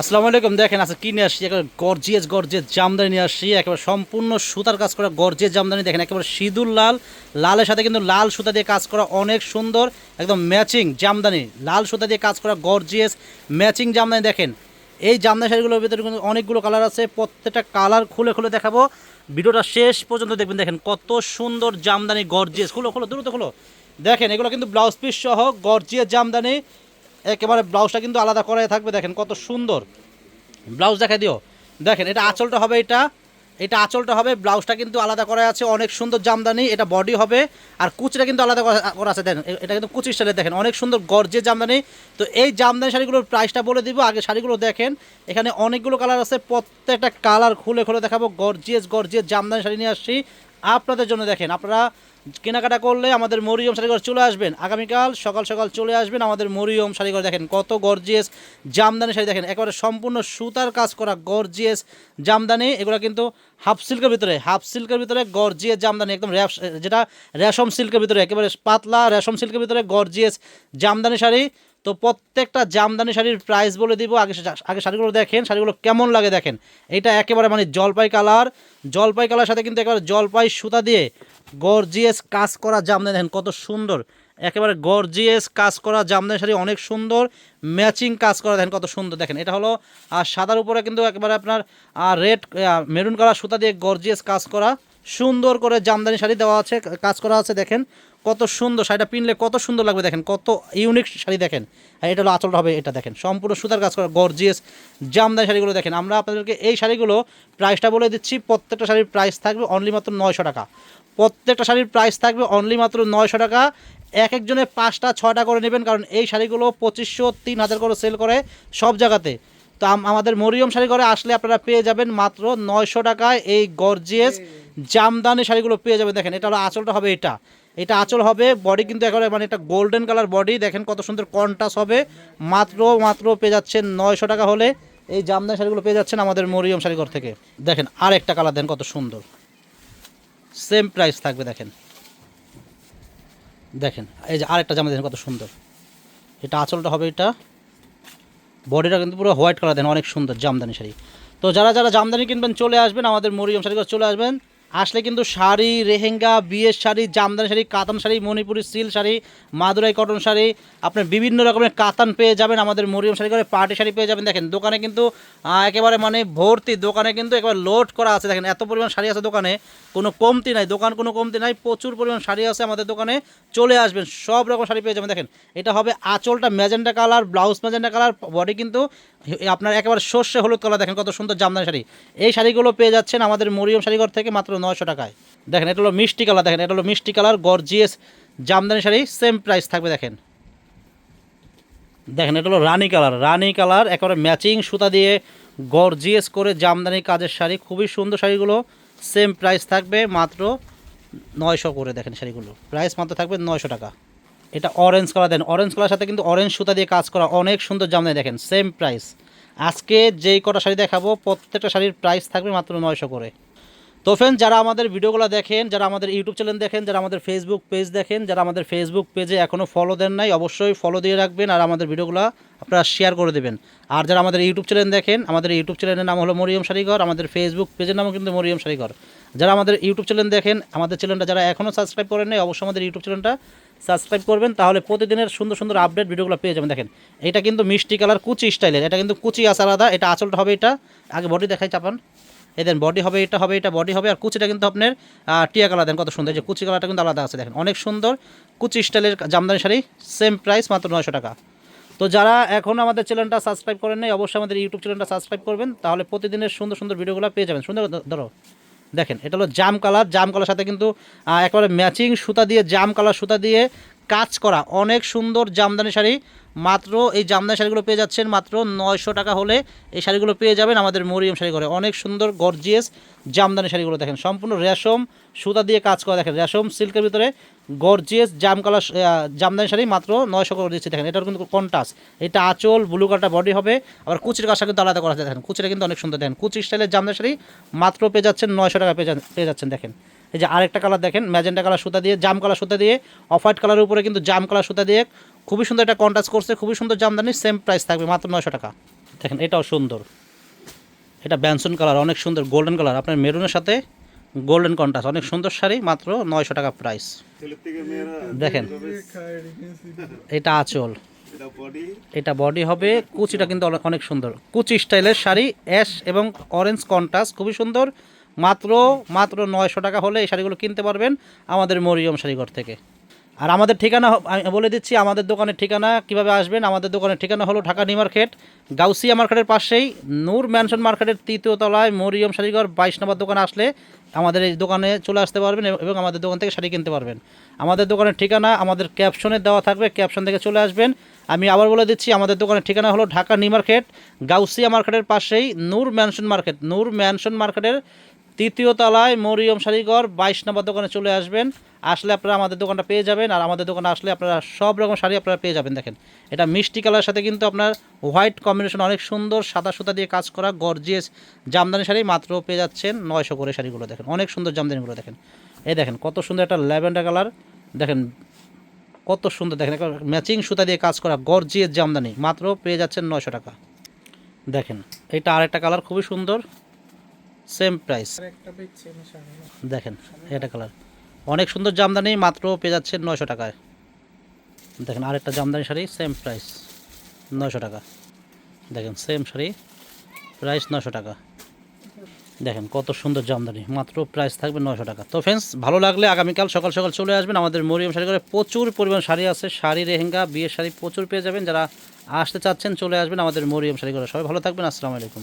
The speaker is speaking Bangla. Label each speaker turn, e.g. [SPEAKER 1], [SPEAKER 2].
[SPEAKER 1] আসসালামু আলাইকুম, দেখেন আচ্ছা কি নিয়ে আসছি? একেবারে গর্জিয়াস গর্জিয়াস জামদানি নিয়ে আসছি। একেবারে সম্পূর্ণ সুতার কাজ করা গর্জিয়াস জামদানি। দেখেন, একেবারে সিঁদুর লাল, লালের সাথে কিন্তু লাল সুতা দিয়ে কাজ করা অনেক সুন্দর, একদম ম্যাচিং জামদানি। লাল সুতা দিয়ে কাজ করা গর্জিয়াস ম্যাচিং জামদানি। দেখেন, এই জামদানি শাড়িগুলোর ভিতরে কিন্তু অনেকগুলো কালার আছে। প্রত্যেকটা কালার খুলে খুলে দেখাবো। ভিডিওটা শেষ পর্যন্ত দেখবেন। দেখেন, কত সুন্দর জামদানি গর্জিয়াস খুলো খুলো, দ্রুত খুলো। দেখেন, এগুলো কিন্তু ব্লাউজ পিস সহ গর্জিয়াস জামদানি। একেবারে ব্লাউজটা কিন্তু আলাদা করাই থাকবে, দেখেন কত সুন্দর। ব্লাউজ দেখা দিও। দেখেন, এটা আঁচলটা হবে এটা এটা আঁচলটা হবে, ব্লাউজটা কিন্তু আলাদা করা আছে, অনেক সুন্দর জামদানি, এটা বডি হবে, আর কুচিটা কিন্তু আলাদা করা আছে, দেখেন এটা কিন্তু কুচি স্টাইলে দেখেন, অনেক সুন্দর গর্জে জামদানি। তো এই জামদানি শাড়িগুলোর প্রাইসটা বলে দিব, আগে শাড়িগুলো দেখেন, এখানে অনেকগুলো কালার আছে, প্রত্যেকটা কালার খুলে খুলে দেখাবো, গর্জিয়াস গর্জিয়াস জামদানি শাড়ি নিয়ে আসছি। আপনাদের জন্য দেখেন, আপনারা কেনাকাটা করলে আমাদের মরিয়ম শাড়িঘর চলে আসবেন। আগামীকাল সকাল সকাল চলে আসবেন আমাদের মরিয়ম শাড়িঘর। দেখেন কত গর্জিয়াস জামদানি শাড়ি দেখেন, একেবারে সম্পূর্ণ সুতার কাজ করা গর্জিয়াস জামদানি। এগুলো কিন্তু হাফ সিল্কের ভিতরে হাফ সিল্কের ভিতরে গর্জিয়াস জামদানি, একদম যেটা রেশম সিল্কের ভিতরে, একেবারে পাতলা রেশম সিল্কের ভিতরে গর্জিয়াস জামদানি শাড়ি। তো প্রত্যেকটা জামদানি শাড়ির প্রাইস বলে দিব। আগে আগে শাড়িগুলো দেখেন, শাড়িগুলো কেমন লাগে দেখেন। এটা একেবারে মানে জলপাই কালার জলপাই কালার সাথে কিন্তু একেবারে জলপাই সুতা দিয়ে গর্জিয়াস কাজ করা জামদানি। দেখেন কত সুন্দর। একেবারে গর্জিয়াস কাজ করা জামদানি শাড়ি, অনেক সুন্দর। ম্যাচিং কাজ করা, দেখেন কত সুন্দর। দেখেন, এটা হলো আর সাদার উপরে কিন্তু একেবারে আপনার রেড মেরুন কালার সুতা দিয়ে গর্জিয়াস কাজ করা। সুন্দর করে জামদানি শাড়ি দেওয়া আছে কাজ করা আছে, দেখেন। কত সুন্দর শাড়িটা পিনলে কত সুন্দর লাগবে, দেখেন। কত ইউনিক শাড়ি, দেখেন। আর এটা হলো আঁচলটা হবে এটা, দেখেন। সম্পূর্ণ সুতার কাজ করা গর্জিয়াস জামদানি শাড়িগুলো, দেখেন। আমরা আপনাদেরকে এই শাড়িগুলো প্রাইসটা বলে দিচ্ছি, প্রত্যেকটা শাড়ির প্রাইস থাকবে অনলি মাত্র নয়শো টাকা। প্রত্যেকটা শাড়ির প্রাইস থাকবে অনলি মাত্র নয়শো টাকা। এক একজনে পাঁচটা ছটা করে নেবেন, কারণ এই শাড়িগুলো পঁচিশশো, তিন হাজার করে সেল করে সব জায়গাতে। তো আম- আমাদের মরিয়ম শাড়ি ঘরে আসলে আপনারা পেয়ে যাবেন মাত্র নয়শো টাকায় এই গর্জিয়াস জামদানি শাড়িগুলো পেয়ে যাবেন। দেখেন এটা হলো আঁচলটা হবে এটা। এটা আঁচল হবে বডি কিন্তু একেবারে মানে এটা গোল্ডেন কালার বডি দেখেন কত সুন্দর কন্টাস হবে। মাত্র মাত্র পেয়ে যাচ্ছেন নয়শো টাকা হলে এই জামদানি শাড়িগুলো পেয়ে যাচ্ছেন আমাদের মরিয়ম শাড়িঘর থেকে। দেখেন আর একটা কালার দেন কত সুন্দর। সেম প্রাইস থাকবে দেখেন। দেখেন এই যে আরেকটা জামা দেখেন কত সুন্দর। এটা আঁচলটা হবে এটা। বডিটা কিন্তু পুরো হোয়াইট কালার দেন, অনেক সুন্দর জামদানি শাড়ি। তো যারা যারা জামদানি কিনবেন, চলে আসবেন আমাদের মরিয়ম শাড়ি চলে আসবেন। আসলে কিন্তু শাড়ি, রেহেঙ্গা, বিয়ের শাড়ি, জামদানি শাড়ি, কাতান শাড়ি, মণিপুরি সিল শাড়ি, মাদুরাই কটন শাড়ি আপনার বিভিন্ন রকমের কাতান পেয়ে যাবেন, আমাদের মরিয়ম শাড়ি করে পার্টি শাড়ি পেয়ে যাবেন। দেখেন, দোকানে কিন্তু একেবারে মানে ভর্তি দোকানে কিন্তু একেবারে লোড করা আছে। দেখেন, এত পরিমাণ শাড়ি আছে দোকানে, কোনো কমতি নাই, দোকান কোনো কমতি নাই, প্রচুর পরিমাণ শাড়ি আছে আমাদের দোকানে, চলে আসবেন, সব রকম শাড়ি পেয়ে যাবেন। দেখেন, এটা হবে আঁচলটা magenta colour, blouse magenta colour body কিন্তু আপনার একেবারে সর্ষে হলুদ কালার দেখেন কত সুন্দর জামদানি শাড়ি। এই শাড়িগুলো পেয়ে যাচ্ছেন আমাদের মরিয়ম শাড়িঘর থেকে মাত্র নয়শো টাকায়। দেখেন, এটা হলো মিষ্টি কালার দেখেন, এটা হলো মিষ্টি colour gorgeous Jamdani sari same price থাকবে, দেখেন। দেখেন, এটা হলো রানী কালার রানী কালার একেবারে ম্যাচিং সুতা দিয়ে গর্জিয়াস করে জামদানি কাজের শাড়ি, খুবই সুন্দর শাড়িগুলো সেম প্রাইস থাকবে মাত্র নয়শো করে, দেখেন শাড়িগুলো। প্রাইস মাত্র থাকবে নয়শো টাকা। এটা orange colour then orange colour সাথে কিন্তু অরেঞ্জ সুতা দিয়ে কাজ করা অনেক সুন্দর জামদানি দেখেন সেম প্রাইস আজকে যেই কটা শাড়ি দেখাবো, প্রত্যেকটা শাড়ির প্রাইস থাকবে মাত্র নয়শো করে। তো ফ্রেন্ড যারা আমাদের ভিডিওগুলো দেখেন, যারা আমাদের ইউটিউব চ্যানেল দেখেন, যারা আমাদের ফেসবুক পেজ দেখেন, যারা আমাদের ফেসবুক পেজে এখনও ফলো দেন নাই, অবশ্যই ফলো দিয়ে রাখবেন আর আমাদের ভিডিওগুলো আপনারা শেয়ার করে দেবেন। আর যারা আমাদের ইউটিউব চ্যানেল দেখেন, আমাদের ইউটিউব চ্যানেলের নাম হলো মরিয়ম শাড়িঘর, আমাদের ফেসবুক পেজের নামও কিন্তু মরিয়ম শাড়িঘর। যারা আমাদের ইউটিউব চ্যানেল দেখেন, আমাদের চ্যানেলটা যারা এখনও সাবস্ক্রাইব করেন নাই, অবশ্যই আমাদের ইউটিউব চ্যানেলটা সাবস্ক্রাইব করবেন, তাহলে প্রতিদিনের সুন্দর সুন্দর আপডেট ভিডিওগুলো পেয়ে যাবেন। দেখেন, এটা কিন্তু মিষ্টি কালার, কুচি স্টাইলের, এটা কিন্তু কুচি আছে আলাদা এটা আঁচলটা হবে এটা, আগে বডি দেখাই চাপান এই দেন বডি হবে এটা হবে এটা বডি হবে, আর কুচিটা কিন্তু আপনার টিয়া কালার দেন কত সুন্দর যে কুচি কালারটা কিন্তু আলাদা আছে, দেখেন। অনেক সুন্দর কুচি স্টাইলের জামদানি শাড়ি সেম প্রাইস মাত্র নয়শো টাকা। তো যারা এখন আমাদের চ্যানেলটা সাবস্ক্রাইব করেন নাই, অবশ্যই আমাদের ইউটিউব চ্যানেলটা সাবস্ক্রাইব করবেন, তাহলে প্রতিদিনের সুন্দর সুন্দর ভিডিওগুলো পেয়ে যাবেন। সুন্দর ধরো। দেখেন, এটা হলো জাম কালার। জাম কালার সাথে কিন্তু একবারে ম্যাচিং সুতা দিয়ে, জাম কালার সুতা দিয়ে কাজ করা। অনেক সুন্দর জামদানি শাড়ি। মাত্র এই জামদানি শাড়িগুলো পেয়ে যাচ্ছেন মাত্র নয়শো টাকা হলে এই শাড়িগুলো পেয়ে যাবেন আমাদের মরিয়ম শাড়ি ঘরে। অনেক সুন্দর গর্জিয়াস জামদানি শাড়িগুলো দেখেন। সম্পূর্ণ রেশম, সুতা দিয়ে কাজ করা দেখেন। রেশম সিল্কের ভিতরে গর্জিয়াস জাম কালার জামদানি শাড়ি মাত্র নয়শো করে দিচ্ছে দেখেন। এটার কিন্তু কন্টাস এটা আঁচল ব্লু কালারটা বডি হবে। আবার কুচির কাজটা কিন্তু আলাদা করা দেখেন। কুচিটা কিন্তু অনেক সুন্দর দেখেন। কুচি স্টাইলের জামদানি শাড়ি মাত্র পেয়ে যাচ্ছেন নয়শো টাকা পেয়ে যাচ্ছেন দেখেন। এই যে আরেকটা কালার দেখেন, ম্যাজেন্টা কালার সুতা দিয়ে, জাম কালার সুতা দিয়ে, অফ হোয়াইট কালারের উপরে কিন্তু জাম কালার সুতা দিয়ে খুবই সুন্দর একটা কন্ট্রাস্ট করছে, খুবই সুন্দর জামদানি সেম প্রাইস থাকবে মাত্র নয়শো টাকা। দেখেন, এটাও সুন্দর। এটা ব্যানসন কালার, অনেক সুন্দর গোল্ডেন কালার। আপনার মেরুনের সাথে গোল্ডেন কন্ট্রাস্ট অনেক সুন্দর শাড়ি, মাত্র নয়শো টাকা প্রাইস দেখেন, এটা আঁচল।
[SPEAKER 2] এটা বডি
[SPEAKER 1] হবে, কুচিটা কিন্তু অনেক সুন্দর। কুচি স্টাইলের শাড়ি অ্যাশ এবং অরেঞ্জ কন্ট্রাস্ট খুবই সুন্দর। মাত্র মাত্র নয়শো টাকা হলে এই শাড়িগুলো কিনতে পারবেন আমাদের মরিয়ম শাড়িঘর থেকে। আর আমাদের ঠিকানা বলে দিচ্ছি, আমাদের দোকানের ঠিকানা কীভাবে আসবেন? আমাদের দোকানের ঠিকানা হলো ঢাকা নিউ মার্কেট, গাউসিয়া মার্কেটের পাশেই, নূর ম্যানশন মার্কেটের তৃতীয় তলায় মরিয়ম শাড়িঘর বাইশ নম্বর দোকানে আসলে আমাদের এই দোকানে চলে আসতে পারবেন এবং- এবং আমাদের দোকান থেকে শাড়ি কিনতে পারবেন। আমাদের দোকানের ঠিকানা, আমাদের ক্যাপশনে দেওয়া থাকবে, ক্যাপশন থেকে চলে আসবেন। আমি আবার বলে দিচ্ছি, আমাদের দোকানের ঠিকানা হলো ঢাকা নিউ মার্কেট, গাউসিয়া মার্কেটের পাশেই Noor mansion market, Noor mansion মার্কেটের তৃতীয় তলায় মরিয়ম শাড়িঘর বাইশ নম্বর দোকানে চলে আসবেন। আসলে আপনারা আমাদের দোকানটা পেয়ে যাবেন আর আমাদের দোকানে আসলে আপনারা সব রকম শাড়ি আপনারা পেয়ে যাবেন দেখেন। এটা মিষ্টি কালারের সাথে কিন্তু আপনার হোয়াইট কম্বিনেশন অনেক সুন্দর সাদা সুতা দিয়ে কাজ করা গর্জিয়াস জামদানি শাড়ি মাত্র পেয়ে যাচ্ছেন নয়শো করে শাড়িগুলো দেখেন। অনেক সুন্দর জামদানিগুলো দেখেন। এই দেখেন কত সুন্দর একটা ল্যাভেন্ডার কালার। দেখেন কত সুন্দর দেখেন ম্যাচিং সুতা দিয়ে কাজ করা গর্জিয়াস জামদানি মাত্র পেয়ে যাচ্ছেন নয়শো টাকা। দেখেন, এটা আরেকটা কালার খুবই সুন্দর। সেম প্রাইস দেখেন এটা কালার অনেক সুন্দর জামদানি মাত্র পেয়ে যাচ্ছেন নয়শো টাকায়। দেখেন আরেকটা জামদানি শাড়ি সেম প্রাইস নয়শো টাকা। দেখেন সেম শাড়ি প্রাইস নয়শো টাকা। দেখেন কত সুন্দর জামদানি মাত্র প্রাইস থাকবে নয়শো টাকা। তো ফ্রেন্ডস ভালো লাগলে আগামীকাল সকাল সকাল চলে আসবেন। আমাদের মরিয়ম শাড়ি করে প্রচুর পরিমাণ শাড়ি আছে। শাড়ি রেহেঙ্গা বিয়ের শাড়ি প্রচুর পেয়ে যাবেন। যারা আসতে চাচ্ছেন চলে আসবেন আমাদের মরিয়ম শাড়ি করে সবাই ভালো থাকবেন। আসসালামু আলাইকুম।